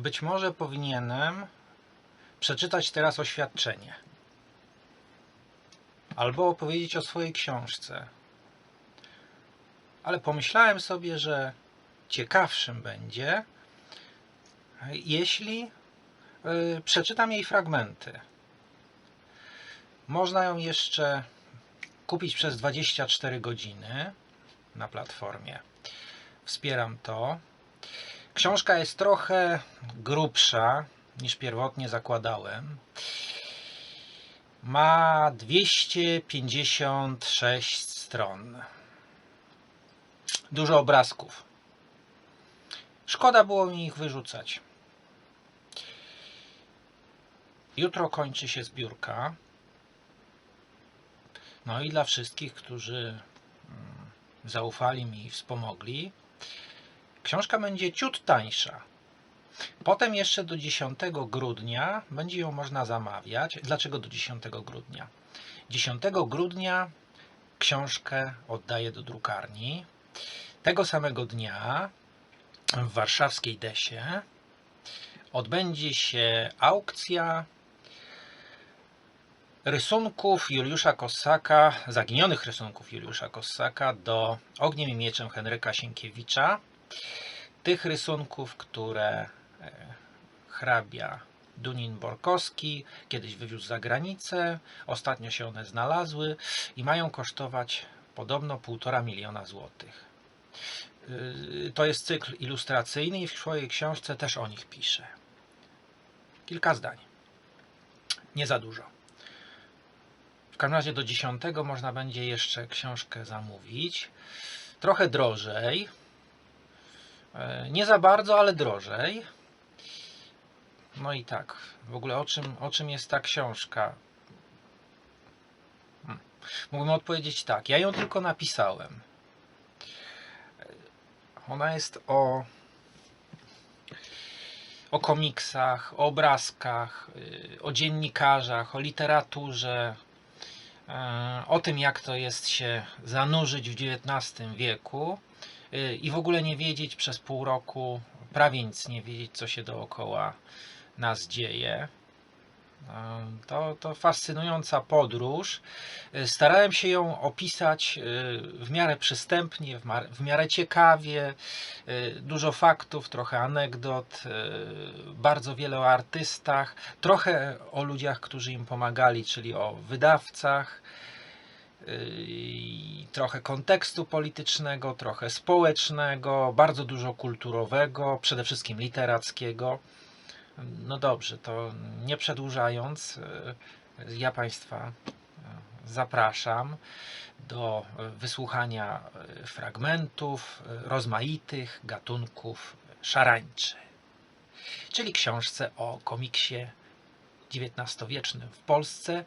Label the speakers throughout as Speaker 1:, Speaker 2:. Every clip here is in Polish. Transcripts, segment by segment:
Speaker 1: być może powinienem przeczytać teraz oświadczenie. Albo opowiedzieć o swojej książce. Ale pomyślałem sobie, że ciekawszym będzie, jeśli y, przeczytam jej fragmenty. Można ją jeszcze kupić przez 24 godziny na platformie. Wspieram to. Książka jest trochę grubsza niż pierwotnie zakładałem. Ma 256 stron. Dużo obrazków. Szkoda było mi ich wyrzucać. Jutro kończy się zbiórka. No i dla wszystkich, którzy mm, zaufali mi i wspomogli, książka będzie ciut tańsza. Potem jeszcze do 10 grudnia będzie ją można zamawiać. Dlaczego do 10 grudnia? 10 grudnia książkę oddaję do drukarni. Tego samego dnia w warszawskiej Desie odbędzie się aukcja rysunków Juliusza Kossaka, zaginionych rysunków Juliusza Kossaka do Ogniem i Mieczem Henryka Sienkiewicza. Tych rysunków, które e, hrabia Dunin-Borkowski kiedyś wywiózł za granicę, ostatnio się one znalazły i mają kosztować podobno 1,5 miliona złotych. Yy, To jest cykl ilustracyjny i w swojej książce też o nich piszę. Kilka zdań. Nie za dużo. W każdym razie do 10 można będzie jeszcze książkę zamówić. Trochę drożej. E, Nie za bardzo, ale drożej. No i tak, w ogóle o czym, o czym jest ta książka? Hmm. Mógłbym odpowiedzieć tak, ja ją tylko napisałem. Ona jest o o komiksach, o obrazkach, y, o dziennikarzach, o literaturze, e, o tym jak to jest się zanurzyć w XIX wieku i w ogóle nie wiedzieć przez pół roku, prawie nic nie wiedzieć, co się dookoła nas dzieje. To, to fascynująca podróż. E, Starałem się ją opisać e, w miarę przystępnie, w miarę ciekawie. E, Dużo faktów, trochę anegdot, bardzo wiele o artystach, trochę o ludziach, którzy im pomagali, czyli o wydawcach. Trochę kontekstu politycznego, trochę społecznego, bardzo dużo kulturowego, przede wszystkim literackiego. No dobrze, to nie przedłużając, ja Państwa zapraszam do wysłuchania fragmentów rozmaitych gatunków szarańczy, czyli książce o komiksie XIX-wiecznym w Polsce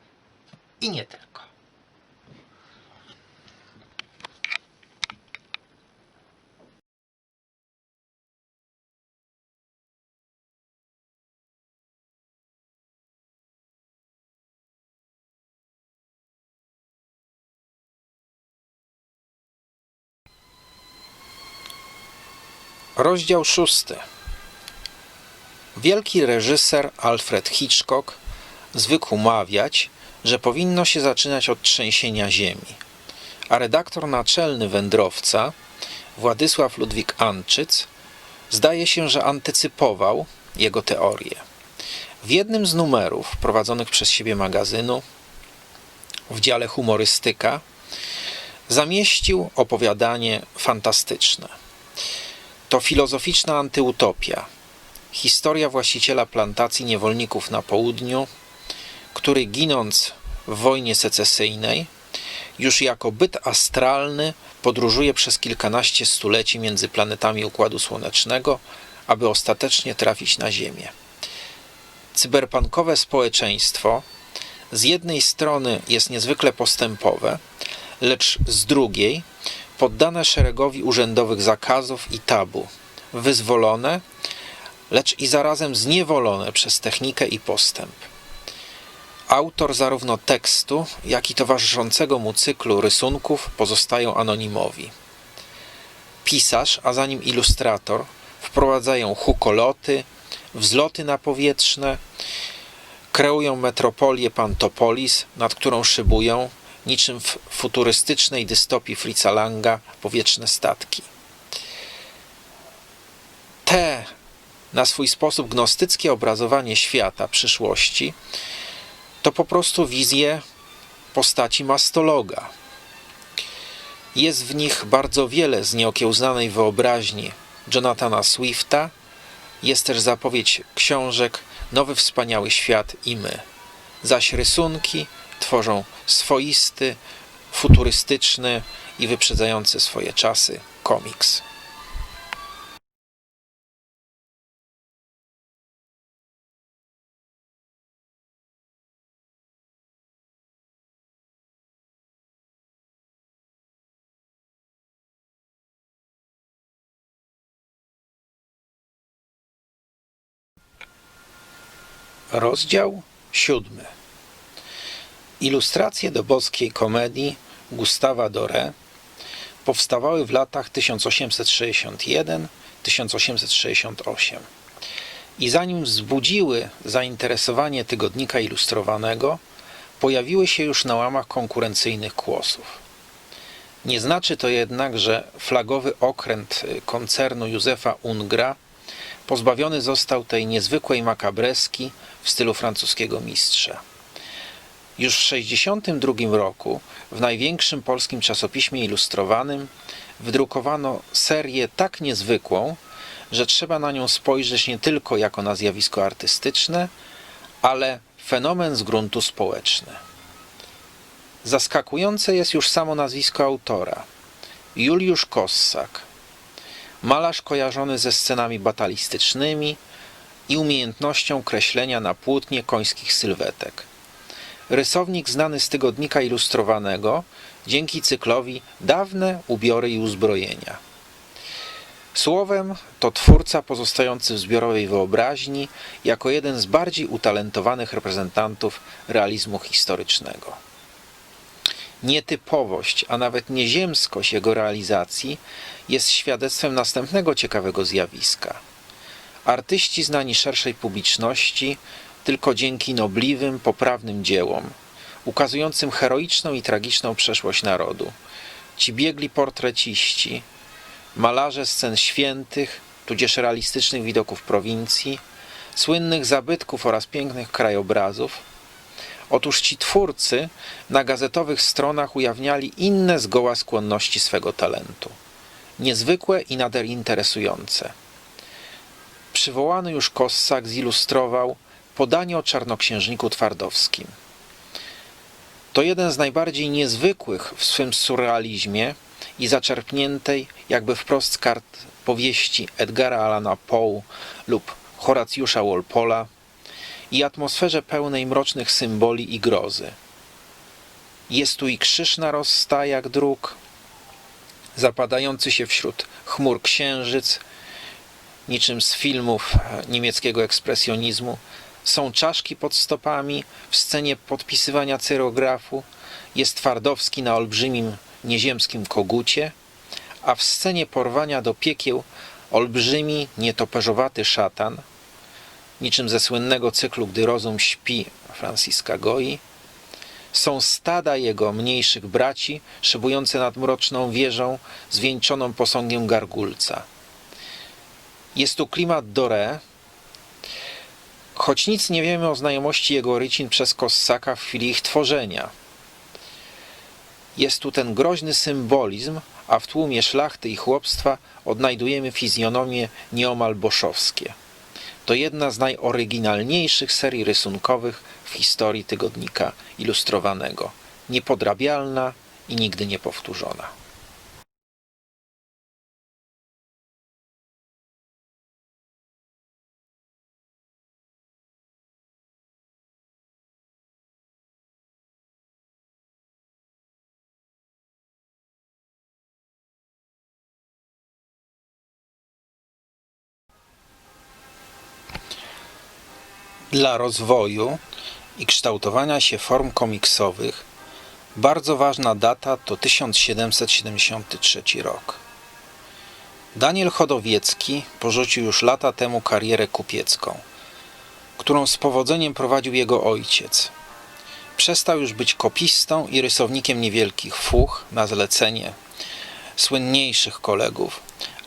Speaker 1: i nie tylko. Rozdział szósty. Wielki reżyser Alfred Hitchcock zwykł mawiać, że powinno się zaczynać od trzęsienia ziemi, a redaktor naczelny wędrowca Władysław Ludwik Anczyc zdaje się, że antycypował jego teorię. W jednym z numerów prowadzonych przez siebie magazynu w dziale humorystyka zamieścił opowiadanie fantastyczne. To filozoficzna antyutopia. Historia właściciela plantacji niewolników na południu, który ginąc w wojnie secesyjnej, już jako byt astralny podróżuje przez kilkanaście stuleci między planetami Układu Słonecznego, aby ostatecznie trafić na Ziemię. Cyberpunkowe społeczeństwo z jednej strony jest niezwykle postępowe, lecz z drugiej poddane szeregowi urzędowych zakazów i tabu, wyzwolone, lecz i zarazem zniewolone przez technikę i postęp. Autor zarówno tekstu, jak i towarzyszącego mu cyklu rysunków pozostają anonimowi. Pisarz, a za nim ilustrator, wprowadzają hukoloty,
Speaker 2: wzloty napowietrzne, kreują metropolię Pantopolis, nad którą szybują, niczym w futurystycznej dystopii Fritza Langa, powietrzne statki. Te na swój sposób gnostyckie obrazowanie świata przyszłości to po prostu wizje postaci mastologa. Jest w nich bardzo wiele z nieokiełznanej wyobraźni Jonathana Swifta, jest też zapowiedź książek Nowy Wspaniały Świat i My. Zaś rysunki tworzą swoisty, futurystyczny i wyprzedzający swoje czasy komiks. Rozdział siódmy. Ilustracje do boskiej komedii Gustawa Doré powstawały w latach 1861-1868 i zanim wzbudziły zainteresowanie tygodnika ilustrowanego, pojawiły się już na łamach konkurencyjnych kłosów. Nie znaczy to jednak, że flagowy okręt y, koncernu Józefa Ungra pozbawiony został tej niezwykłej makabreski w stylu francuskiego mistrza. Już w 1962 roku w największym polskim czasopiśmie ilustrowanym wydrukowano serię tak niezwykłą, że trzeba na nią spojrzeć nie tylko jako na zjawisko artystyczne, ale fenomen z gruntu społeczny. Zaskakujące jest już samo nazwisko autora. Juliusz Kossak, malarz kojarzony ze scenami batalistycznymi i umiejętnością kreślenia na płótnie końskich sylwetek. Rysownik znany z tygodnika ilustrowanego dzięki cyklowi Dawne ubiory i uzbrojenia. Słowem to twórca pozostający w zbiorowej wyobraźni jako jeden z bardziej utalentowanych reprezentantów realizmu historycznego. Nietypowość, a nawet nieziemskość jego realizacji jest świadectwem następnego ciekawego zjawiska. Artyści znani szerszej publiczności tylko dzięki nobliwym, poprawnym dziełom, ukazującym heroiczną i tragiczną przeszłość narodu. Ci biegli portreciści, malarze scen świętych, tudzież realistycznych widoków prowincji, słynnych zabytków oraz pięknych krajobrazów. Otóż ci twórcy na gazetowych stronach ujawniali inne zgoła skłonności swego talentu. Niezwykłe i nader interesujące. Przywołany już Kossak zilustrował podanie o czarnoksiężniku twardowskim. To jeden z najbardziej niezwykłych w swym surrealizmie i zaczerpniętej jakby wprost z kart powieści Edgara Allana Poe lub Horacjusza Walpola i atmosferze pełnej mrocznych symboli i grozy. Jest tu i krzyż na rozsta jak dróg, zapadający się wśród chmur księżyc, niczym z filmów niemieckiego ekspresjonizmu, są czaszki pod stopami w scenie podpisywania cyrografu, jest Twardowski na olbrzymim nieziemskim kogucie, a w scenie porwania do piekieł olbrzymi, nietoperzowaty szatan, niczym ze słynnego cyklu Gdy rozum śpi Franciska Goi, są stada jego mniejszych braci szybujące nad mroczną wieżą zwieńczoną posągiem gargulca. Jest tu klimat Doré, choć nic nie wiemy o znajomości jego rycin przez Kossaka w chwili ich tworzenia. Jest tu ten groźny symbolizm, a w tłumie szlachty i chłopstwa odnajdujemy fizjonomie nieomal boszowskie. To jedna z najoryginalniejszych serii rysunkowych w historii tygodnika ilustrowanego. Niepodrabialna i nigdy niepowtórzona. Dla rozwoju i kształtowania się form komiksowych bardzo ważna data to 1773 rok. Daniel Chodowiecki porzucił już lata temu karierę kupiecką. którą z powodzeniem prowadził jego ojciec. Przestał już być kopistą i rysownikiem niewielkich fuch na zlecenie słynniejszych kolegów,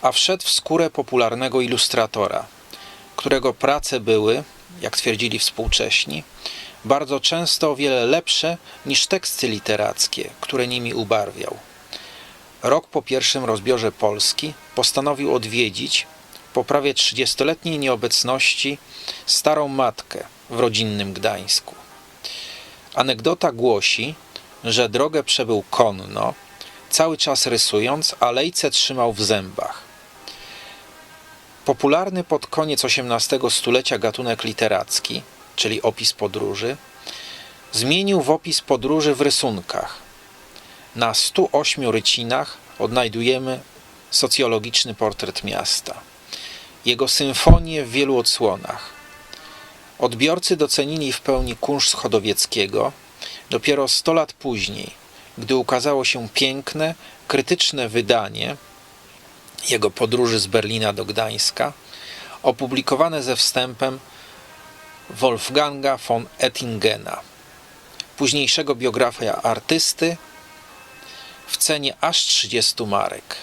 Speaker 2: a wszedł w skórę popularnego ilustratora, którego prace były, jak twierdzili współcześni, bardzo często o wiele lepsze niż teksty literackie, które nimi ubarwiał. Rok po pierwszym rozbiorze Polski postanowił odwiedzić po prawie 30-letniej nieobecności starą matkę w rodzinnym Gdańsku. Anegdota głosi, że drogę przebył konno, cały czas rysując, a lejce trzymał w zębach. Popularny pod koniec XVIII stulecia gatunek literacki, czyli opis podróży, zmienił w opis podróży w rysunkach. Na 108 rycinach odnajdujemy socjologiczny portret miasta. Jego symfonię w wielu odsłonach. Odbiorcy docenili w pełni kunszt Chodowieckiego dopiero 100 lat później, gdy ukazało się piękne, krytyczne wydanie jego podróży z Berlina do Gdańska, opublikowane ze wstępem Wolfganga von Ettingena, późniejszego biografa artysty, w cenie aż 30 marek.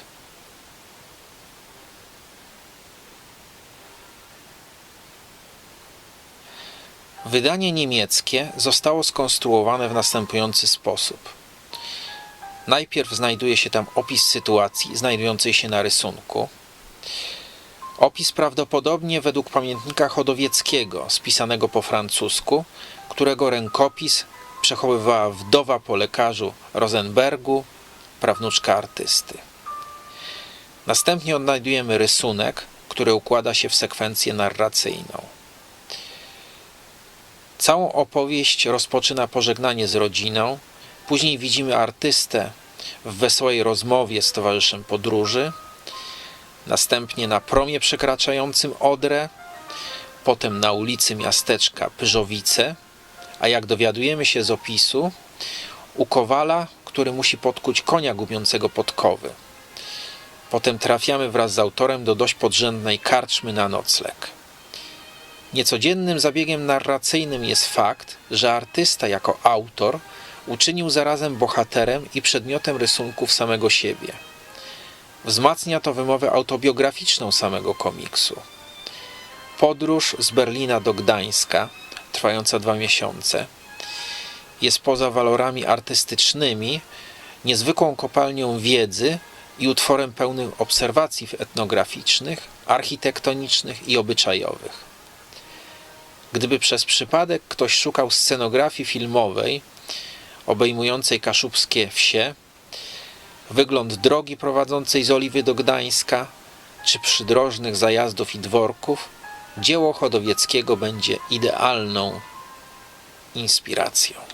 Speaker 2: Wydanie niemieckie zostało skonstruowane w następujący sposób. Najpierw znajduje się tam opis sytuacji znajdującej się na rysunku. Opis prawdopodobnie według pamiętnika Chodowieckiego, spisanego po francusku, którego rękopis przechowywała wdowa po lekarzu Rosenbergu, prawnuczka artysty. Następnie odnajdujemy rysunek, który układa się w sekwencję narracyjną. Całą opowieść rozpoczyna pożegnanie z rodziną, później widzimy artystę w wesołej rozmowie z towarzyszem podróży, następnie na promie przekraczającym Odrę, potem na ulicy miasteczka Pyżowice, a jak dowiadujemy się z opisu, u Kowala, który musi podkuć konia gubiącego podkowy. Potem trafiamy wraz z autorem do dość podrzędnej karczmy na nocleg. Niecodziennym zabiegiem narracyjnym jest fakt, że artysta jako autor uczynił zarazem bohaterem i przedmiotem rysunków samego siebie. Wzmacnia to wymowę autobiograficzną samego komiksu. Podróż z Berlina do Gdańska, trwająca dwa miesiące, jest poza walorami artystycznymi niezwykłą kopalnią wiedzy i utworem pełnym obserwacji etnograficznych, architektonicznych i obyczajowych. Gdyby przez przypadek ktoś szukał scenografii filmowej obejmującej kaszubskie wsie, wygląd drogi prowadzącej z Oliwy do Gdańska, czy przydrożnych zajazdów i dworków, dzieło Chodowieckiego będzie idealną inspiracją.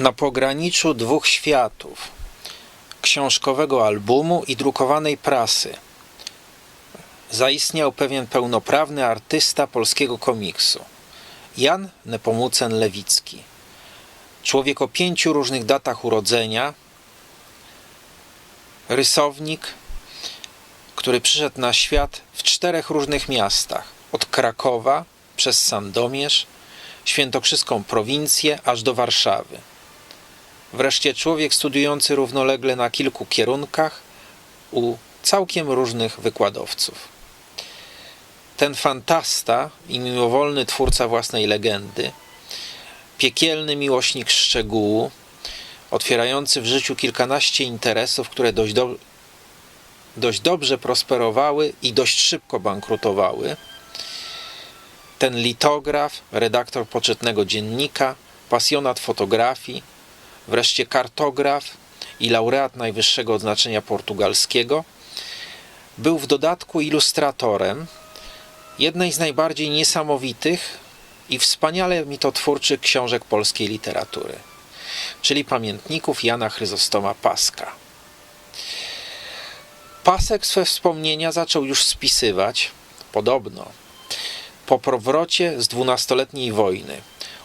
Speaker 2: Na pograniczu dwóch światów książkowego albumu i drukowanej prasy zaistniał pewien pełnoprawny artysta polskiego komiksu Jan Nepomucen Lewicki. Człowiek o pięciu różnych datach urodzenia, rysownik, który przyszedł na świat w czterech różnych miastach od Krakowa przez Sandomierz, Świętokrzyską prowincję aż do Warszawy. Wreszcie człowiek studiujący równolegle na kilku kierunkach u całkiem różnych wykładowców. Ten fantasta i mimowolny twórca własnej legendy, piekielny miłośnik szczegółu, otwierający w życiu kilkanaście interesów, które dość, do, dość dobrze prosperowały i dość szybko bankrutowały, ten litograf, redaktor poczytnego dziennika, pasjonat fotografii, wreszcie kartograf i laureat najwyższego odznaczenia portugalskiego, był w dodatku ilustratorem jednej z najbardziej niesamowitych i wspaniale mitotwórczych książek polskiej literatury, czyli pamiętników Jana Chryzostoma Paska. Pasek swe wspomnienia zaczął już spisywać, podobno, po powrocie z dwunastoletniej wojny,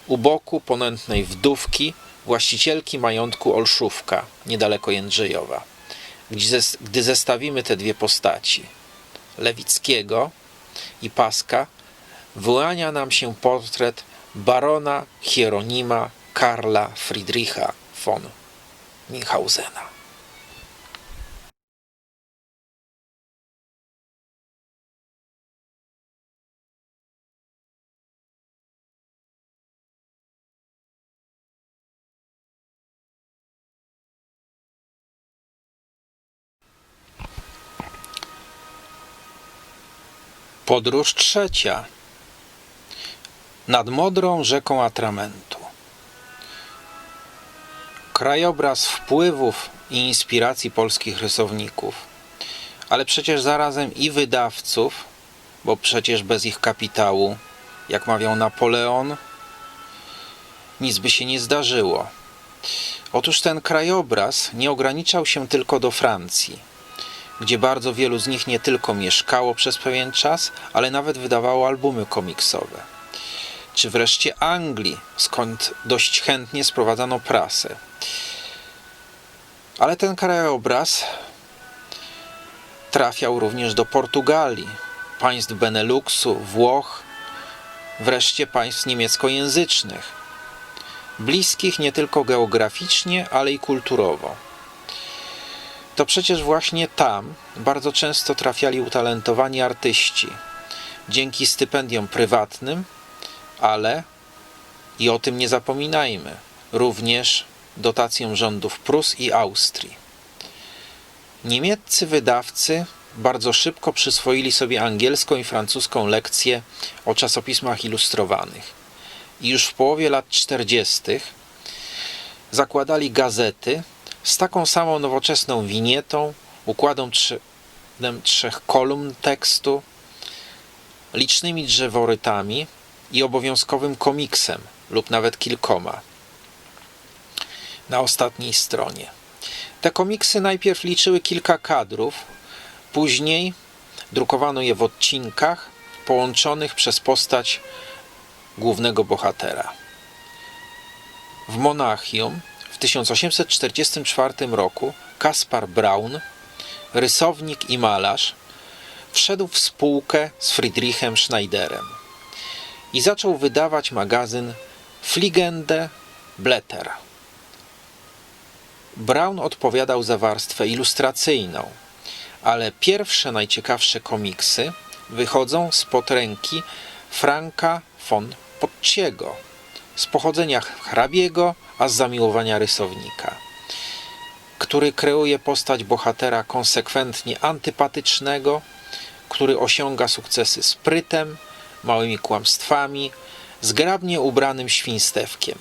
Speaker 2: u boku ponętnej wdówki, właścicielki majątku Olszówka, niedaleko Jędrzejowa. Gdy, zes- gdy zestawimy te dwie postaci, Lewickiego i Paska, wyłania nam się portret barona Hieronima Karla Friedricha von Minchausena. Podróż trzecia. Nad modrą rzeką Atramentu. Krajobraz wpływów i inspiracji polskich rysowników, ale przecież zarazem i wydawców, bo przecież bez ich kapitału, jak mawiał Napoleon, nic by się nie zdarzyło. Otóż ten krajobraz nie ograniczał się tylko do Francji gdzie bardzo wielu z nich nie tylko mieszkało przez pewien czas, ale nawet wydawało albumy komiksowe. Czy wreszcie Anglii, skąd dość chętnie sprowadzano prasę. Ale ten krajobraz trafiał również do Portugalii, państw Beneluxu, Włoch, wreszcie państw niemieckojęzycznych, bliskich nie tylko geograficznie, ale i kulturowo to przecież właśnie tam bardzo często trafiali utalentowani artyści. Dzięki stypendiom prywatnym, ale i o tym nie zapominajmy, również dotacjom rządów Prus i Austrii. Niemieccy wydawcy bardzo szybko przyswoili sobie angielską i francuską lekcję o czasopismach ilustrowanych. I już w połowie lat 40. zakładali gazety z taką samą nowoczesną winietą, układem trze- trzech kolumn tekstu, licznymi drzeworytami i obowiązkowym komiksem lub nawet kilkoma na ostatniej stronie. Te komiksy najpierw liczyły kilka kadrów, później drukowano je w odcinkach połączonych przez postać głównego bohatera. W Monachium 1844 roku Kaspar Braun, rysownik i malarz, wszedł w spółkę z Friedrichem Schneiderem i zaczął wydawać magazyn Fliegende Blätter. Braun odpowiadał za warstwę ilustracyjną, ale pierwsze najciekawsze komiksy wychodzą spod ręki Franka von Potciego, z pochodzenia hrabiego, a z zamiłowania rysownika, który kreuje postać bohatera konsekwentnie antypatycznego, który osiąga sukcesy sprytem, małymi kłamstwami, zgrabnie ubranym świństewkiem.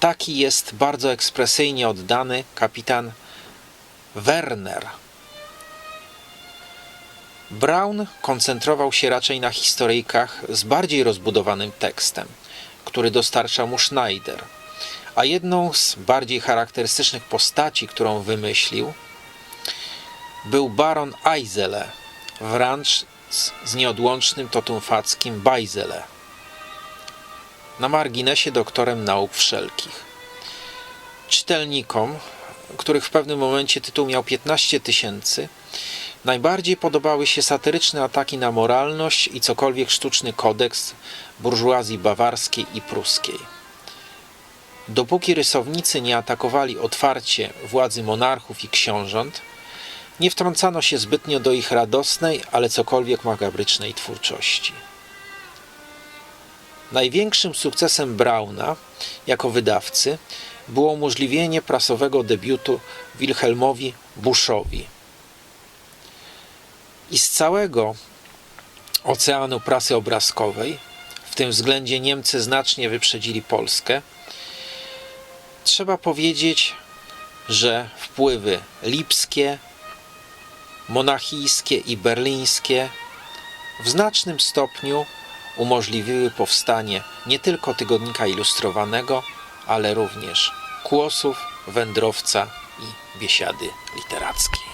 Speaker 2: Taki jest bardzo ekspresyjnie oddany kapitan Werner. Brown koncentrował się raczej na historyjkach z bardziej rozbudowanym tekstem, który dostarcza mu Schneider, a jedną z bardziej charakterystycznych postaci, którą wymyślił, był baron Eisele, wręcz z, nieodłącznym totumfackim Bajzele. Na marginesie doktorem nauk wszelkich. Czytelnikom, których w pewnym momencie tytuł miał 15 tysięcy, najbardziej podobały się satyryczne ataki na moralność i cokolwiek sztuczny kodeks burżuazji bawarskiej i pruskiej. Dopóki rysownicy nie atakowali otwarcie władzy monarchów i książąt, nie wtrącano się zbytnio do ich radosnej, ale cokolwiek makabrycznej twórczości. Największym sukcesem Brauna jako wydawcy było umożliwienie prasowego debiutu Wilhelmowi Buszowi. I z całego oceanu prasy obrazkowej, w tym względzie Niemcy znacznie wyprzedzili Polskę, trzeba powiedzieć, że wpływy lipskie, monachijskie i berlińskie w znacznym stopniu umożliwiły powstanie nie tylko tygodnika ilustrowanego, ale również kłosów, wędrowca i biesiady literackiej.